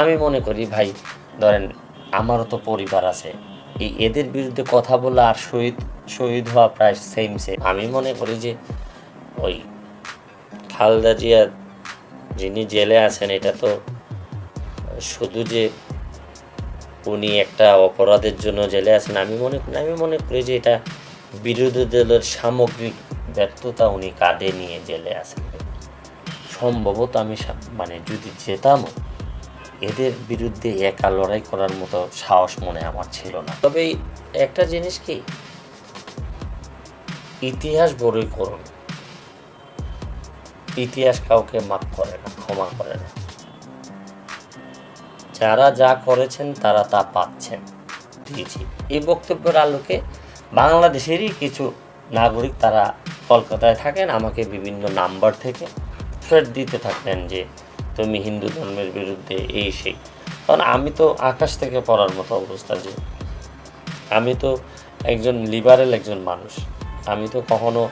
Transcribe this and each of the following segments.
আমি মনে করি ভাই, ধরেন আমারও তো পরিবার আছে। এই এদের বিরুদ্ধে কথা বলা আর শহীদ শহীদ হওয়া প্রায় সেম সেম আমি মনে করি যে ওই খালেদা জিয়া যিনি জেলে আছেন, এটা তো শুধু যে উনি একটা অপরাধের জন্য জেলে আছেন, আমি মনে করি আমি মনে করি যে এটা বিরোধী দলের সামগ্রিক ব্যর্থতা উনি কাঁধে নিয়ে জেলে আছেন। সম্ভবত আমি মানে যদি যেতামও এদের বিরুদ্ধে একা লড়াই করার মতো সাহস মনে আমার ছিল না। তবে একটা জিনিস কি? ইতিহাস বড়ই করুন। ইতিহাস কাউকে মাফ করে না, ক্ষমা করে না। যারা যা করেছেন, তারা তা পাচ্ছেন, দিয়েছি। এই বক্তব্যের আলোকে বাংলাদেশেরই কিছু নাগরিক তারা কলকাতায় থাকেন, আমাকে বিভিন্ন নাম্বার থেকে থ্রেট দিতে থাকলেন যে তুমি হিন্দু ধর্মের বিরুদ্ধে এই সেই। কারণ আমি তো আকাশ থেকে পড়ার মতো অবস্থা যে। আমি তো একজন লিবারেল একজন মানুষ। আমি তো কখনো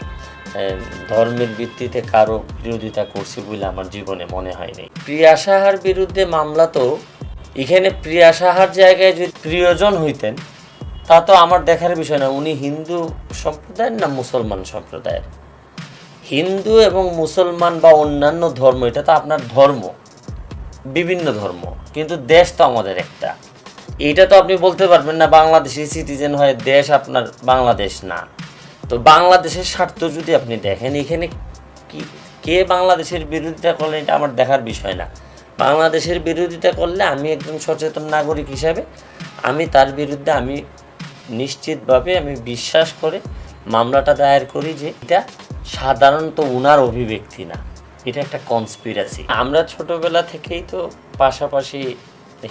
ধর্মের ভিত্তিতে কারও বিরোধিতা করছি বলে আমার জীবনে মনে হয়নি প্রিয়া সাহার বিরুদ্ধে মামলা তো, এখানে প্রিয়া সাহার জায়গায় যদি প্রিয়জন হইতেন, তা তো আমার দেখার বিষয় না। উনি হিন্দু সম্প্রদায়ের না মুসলমান সম্প্রদায়ের? হিন্দু এবং মুসলমান বা অন্যান্য ধর্ম, এটা তো আপনার ধর্ম, বিভিন্ন ধর্ম, কিন্তু দেশ তো আমাদের একটা। এইটা তো আপনি বলতে পারবেন না, বাংলাদেশি সিটিজেন হয়ে দেশ আপনার বাংলাদেশ না। তো বাংলাদেশের স্বার্থ যদি আপনি দেখেন, এখানে কি, কে বাংলাদেশের বিরোধিতা করলে, এটা আমার দেখার বিষয় না। বাংলাদেশের বিরোধিতা করলে আমি একজন সচেতন নাগরিক হিসাবে, আমি তার বিরুদ্ধে আমি নিশ্চিতভাবে আমি বিশ্বাস করে মামলাটা দায়ের করি যে এটা সাধারণত উনার অভিব্যক্তি না। এটা একটা কনস্পিরাসি আমরা ছোটবেলা থেকেই তো পাশাপাশি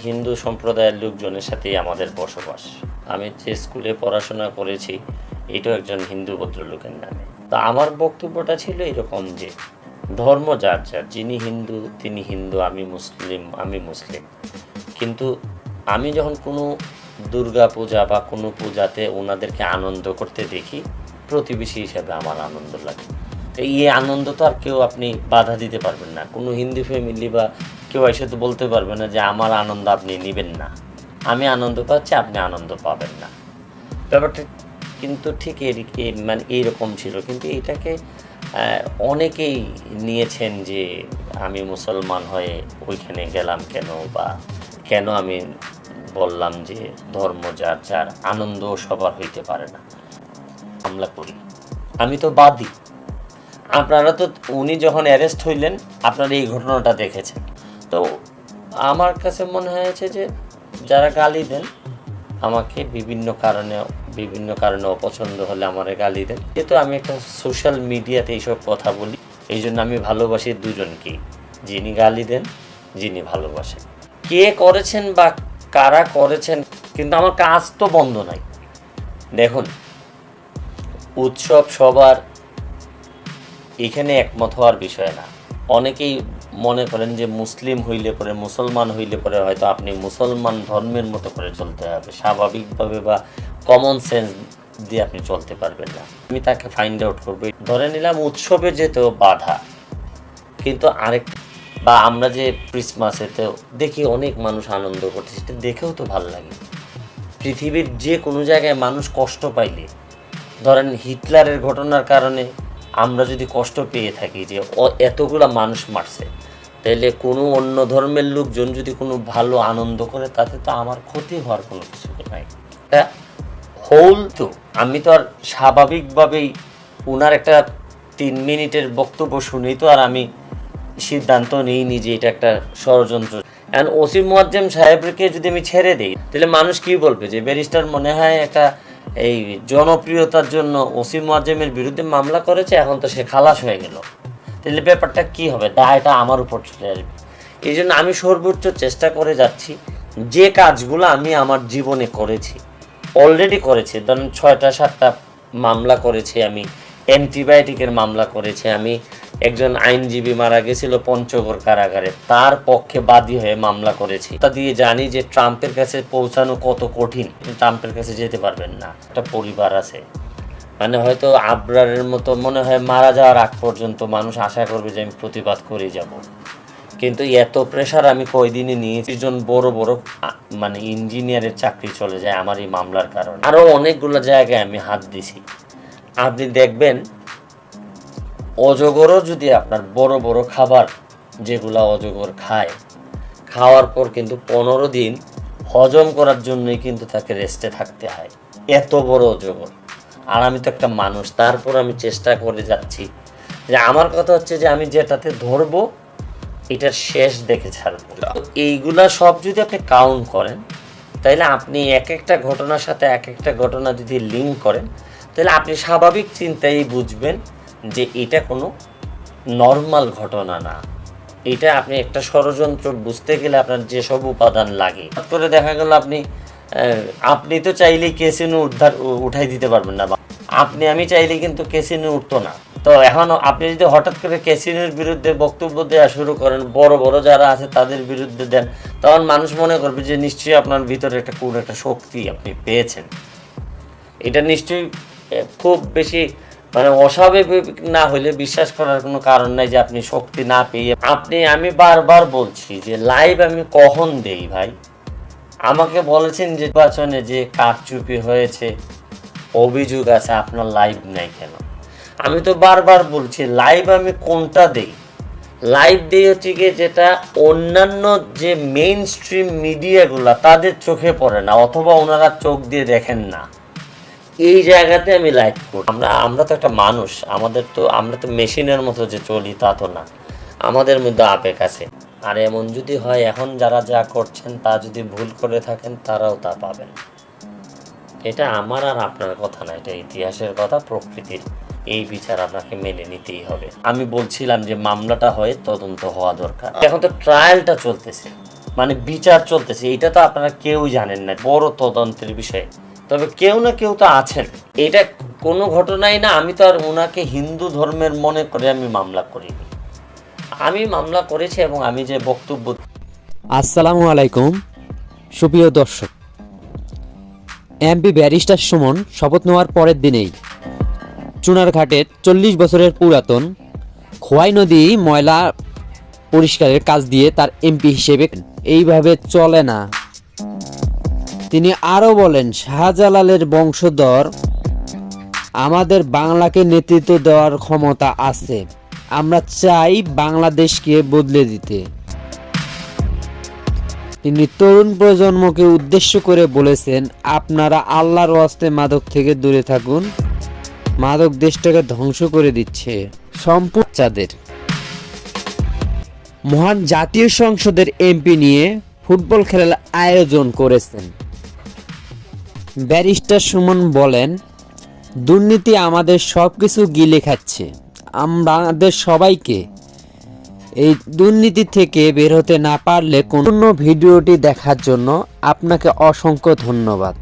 হিন্দু সম্প্রদায়ের লোকজনের সাথেই আমাদের বসবাস। আমি যে স্কুলে পড়াশোনা করেছি, এটাও একজন হিন্দু ভদ্রলোকের নামে। তো আমার বক্তব্যটা ছিল এরকম যে, ধর্ম যার যার, যিনি হিন্দু, তিনি হিন্দু, আমি মুসলিম আমি মুসলিম। কিন্তু আমি যখন কোনো দুর্গা পূজা বা কোনো পূজাতে ওনাদেরকে আনন্দ করতে দেখি প্রতিবেশী হিসাবে আমার আনন্দ লাগে। এই আনন্দ তো আর কেউ আপনি বাধা দিতে পারবেন না। কোনো হিন্দু ফ্যামিলি বা কেউ এসে তো বলতে পারবে না যে, আমার আনন্দ আপনি নেবেন না। আমি আনন্দ পাচ্ছি, আপনি আনন্দ পাবেন না। ব্যাপারটা কিন্তু ঠিক এর মানে এইরকম ছিল। কিন্তু এটাকে অনেকেই নিয়েছেন যে, আমি মুসলমান হয়ে ওইখানে গেলাম কেন? বা কেন আমি বললাম যে, ধর্ম যার যার আনন্দ সবার হইতে পারে না। হামলা করি। আমি তো বাদী। আপনারা তো উনি যখন অ্যারেস্ট হইলেন, আপনারা এই ঘটনাটা দেখেছেন। তো আমার কাছে মনে হয়েছে যে, যারা গালি দেন, আমাকে বিভিন্ন কারণে বিভিন্ন কারণে অপছন্দ হলে আমার গালি দেন। যেহেতু আমি একটা সোশ্যাল মিডিয়াতে এইসব কথা বলি, এই জন্য আমি ভালোবাসি দুজনকেই। যিনি গালি দেন, যিনি ভালোবাসেন। কে করেছেন বা কারা করেছেন, কিন্তু আমার কাজ তো বন্ধ নাই। দেখুন উৎসব সবার এখানে একমত হওয়ার বিষয় না। অনেকেই মনে করেন যে মুসলিম হইলে পরে মুসলমান হইলে পরে হয়তো আপনি মুসলমান ধর্মের মতো করে চলতে হবে। স্বাভাবিকভাবে বা কমন সেন্স দিয়ে আপনি চলতে পারবেন না। আমি তাকে ফাইন্ড আউট করব। ধরে নিলাম উৎসবে যেতেও বাধা, কিন্তু আরেক বা আমরা যে ক্রিসমাসেতেও দেখি অনেক মানুষ আনন্দ করছে সেটা দেখেও তো ভালো লাগে। পৃথিবীর যে কোনো জায়গায় মানুষ কষ্ট পাইলে ধরেন হিটলারের ঘটনার কারণে আমরা যদি কষ্ট পেয়ে থাকি যে এতগুলা মানুষ মারছে, তাহলে কোনো অন্য ধর্মের লোকজন যদি কোনো ভালো আনন্দ করে, তাতে তো আমার ক্ষতি হওয়ার কোনো কিছু নাই। হোল তো, আমি তো আর স্বাভাবিকভাবেই ওনার একটা তিন মিনিটের বক্তব্য শুনেই তো আর আমি সিদ্ধান্ত নিইনি যে এটা একটা ষড়যন্ত্র। এখন ওসি মোয়াজ্জেম সাহেবকে যদি আমি ছেড়ে দিই, তাহলে মানুষ কি বলবে যে, ব্যারিস্টার মনে হয় একটা এই জনপ্রিয়তার জন্য ওসি মোয়াজ্জেমের বিরুদ্ধে মামলা করেছে, এখন তো সে খালাস হয়ে গেল। তাহলে ব্যাপারটা কি হবে? দায়টা আমার উপর চলে আসবে। এই জন্য আমি সর্বোচ্চ চেষ্টা করে যাচ্ছি, যে কাজগুলো আমি আমার জীবনে করেছি অলরেডি করেছি, ধরেন ছয়টা, সাতটা মামলা করেছি আমি, অ্যান্টিবায়োটিকের মামলা করেছি আমি একজন আইনজীবী মারা গেছিল পঞ্চগড় কারাগারে। তার পক্ষে বাদী হয়ে মামলা করেছি। তা দিয়ে জানি যে ট্রাম্পের কাছে পৌঁছানো কত কঠিন। ট্রাম্পের কাছে যেতে পারবেন না। একটা পরিবার আছে। মানে হয়তো আবরারের মতো মনে হয় মারা যাওয়ার আগ পর্যন্ত মানুষ আশা করবে যে আমি প্রতিবাদ করে যাব। কিন্তু এত প্রেশার আমি কয়দিনে নিয়েছি। জন বড় বড় মানে ইঞ্জিনিয়ারের চাকরি চলে যায় আমার এই মামলার কারণে। আরও অনেকগুলো জায়গায় আমি হাত দিছি। আপনি দেখবেন অজগরও যদি আপনার বড় বড় খাবার যেগুলা অজগর খায় খাওয়ার পর কিন্তু পনেরো দিন হজম করার জন্যই কিন্তু তাকে রেস্টে থাকতে হয়। এত বড় অজগর। আর আমি তো একটা মানুষ তারপর আমি চেষ্টা করে যাচ্ছি। যে আমার কথা হচ্ছে যে আমি যেটাতে ধরবো এটার শেষ দেখে ছাড়বো। এইগুলা সব যদি আপনি কাউন্ট করেন তাহলে আপনি এক একটা ঘটনার সাথে এক একটা ঘটনা যদি লিঙ্ক করেন তাহলে আপনি স্বাভাবিক চিন্তাই বুঝবেন যে এটা কোনো নর্মাল ঘটনা না। এটা আপনি একটা ষড়যন্ত্র, বুঝতে গেলে আপনার যেসব উপাদান লাগে। করে দেখা গেল আপনি আপনি তো চাইলেই কেসিনো উদ্ধার উঠাই দিতে পারবেন না আপনি, আমি চাইলে কিন্তু কেসিনো উঠতো না। তো এখন আপনি যদি হঠাৎ করে কেসিনোর বিরুদ্ধে বক্তব্য দেওয়া শুরু করেন, বড় বড় যারা আছে তাদের বিরুদ্ধে দেন, তখন মানুষ মনে করবে যে নিশ্চয়ই আপনার ভিতরে একটা কোন একটা শক্তি আপনি পেয়েছেন। এটা নিশ্চয়ই খুব বেশি মানে অস্বাভাবিক না হলে বিশ্বাস করার কোনো কারণ নাই যে আপনি শক্তি না পেয়ে আপনি, আমি বারবার বলছি যে লাইভ আমি কখন দেই ভাই? আমাকে বলেছেন যে নির্বাচনে যে কারচুপি হয়েছে, অভিযোগ আছে, আপনার লাইভ নাই কেন? আমি তো বারবার বলছি লাইভ আমি কোনটা দেই? লাইভ দেই হচ্ছে গিয়ে যেটা অন্যান্য যে মেইন স্ট্রিম মিডিয়াগুলো তাদের চোখে পড়ে না, অথবা ওনারা চোখ দিয়ে দেখেন না। এই জায়গাতে আমি লাইভ করি আমরা আমরা তো একটা মানুষ, আমাদের তো, আমরা তো মেশিনের মতো যে চলি তা তো না। আমাদের মধ্যে আবেগ আছে। আর এমন যদি হয়, এখন যারা যা করছেন, তা যদি ভুল করে থাকেন, তারাও তা পাবেন। এটা আমার আর আপনার কথা না, এটা ইতিহাসের কথা, প্রকৃতির। এই বিচার আপনাকে মেনে নিতেই হবে। আমি বলছিলাম যে মামলাটা হয়ে তদন্ত হওয়া দরকার। এখন তো ট্রায়ালটা চলতেছে। মানে বিচার চলতেছে। এটা তো আপনারা কেউ জানেন না। বড় তদন্তের বিষয়। তবে কেউ না কেউ তো আছেন। এটা কোনো ঘটনাই না, আমি তো আর ওনাকে হিন্দু ধর্মের মনে করে আমি মামলা করিনি। আমি মামলা করেছি এবং আমি যে বক্তব্য আসসালামু আলাইকুম, সুপ্রিয় দর্শক। এমপি ব্যারিস্টার সুমন শপথ নেওয়ার পরের দিনেই চুনারঘাটের চল্লিশ বছরের পুরাতন খোয়াই নদী ময়লা পরিষ্কারের কাজ দিয়ে তার এমপি হিসেবে এইভাবে চলে না। তিনি আরও বলেন, শাহজালালের বংশধর আমাদের বাংলাকে নেতৃত্ব দেওয়ার ক্ষমতা আছে। আমরা চাই বাংলাদেশকে বদলে দিতে। তিনি তরুণ প্রজন্মকে উদ্দেশ্য করে বলেছেন, আপনারা আল্লাহর ওয়াস্তে মাদক থেকে দূরে থাকুন। মাদক দেশটাকে ধ্বংস করে দিচ্ছে। সম্পূর্ণ চাঁদের। মহান জাতীয় সংসদের এমপি নিয়ে ফুটবল খেলার আয়োজন করেছেন। ব্যারিস্টার সুমন বলেন, দুর্নীতি আমাদের সব কিছু গিলে খাচ্ছে। আমাদের সবাইকে এই দুর্নীতি থেকে বের হতে না পারলে কোনো ভিডিওটি দেখার জন্য আপনাকে অসংখ্য ধন্যবাদ।